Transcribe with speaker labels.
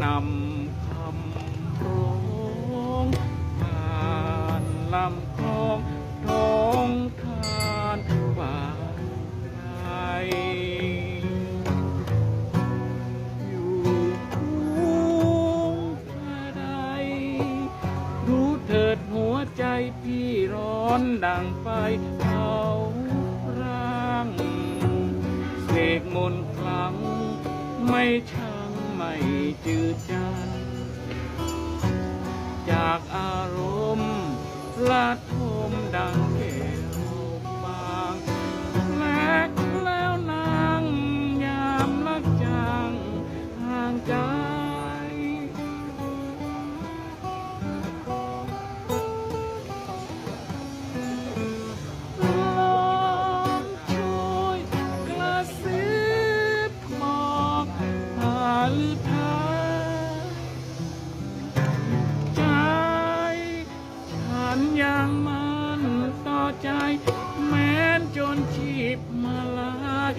Speaker 1: นำคำร้องผ่านลำคลองท้องทานฝ่าไทยอยู่ทุ่งใดรู้เถิดหัวใจพี่ร้อนดังไฟเผาร่างเสกมนต์คลังไม่ช่า ไม่จืดจางจากอารมณ์ละทมดั ฉันยังมันต่อใจ แม้นจนชีพมาลาย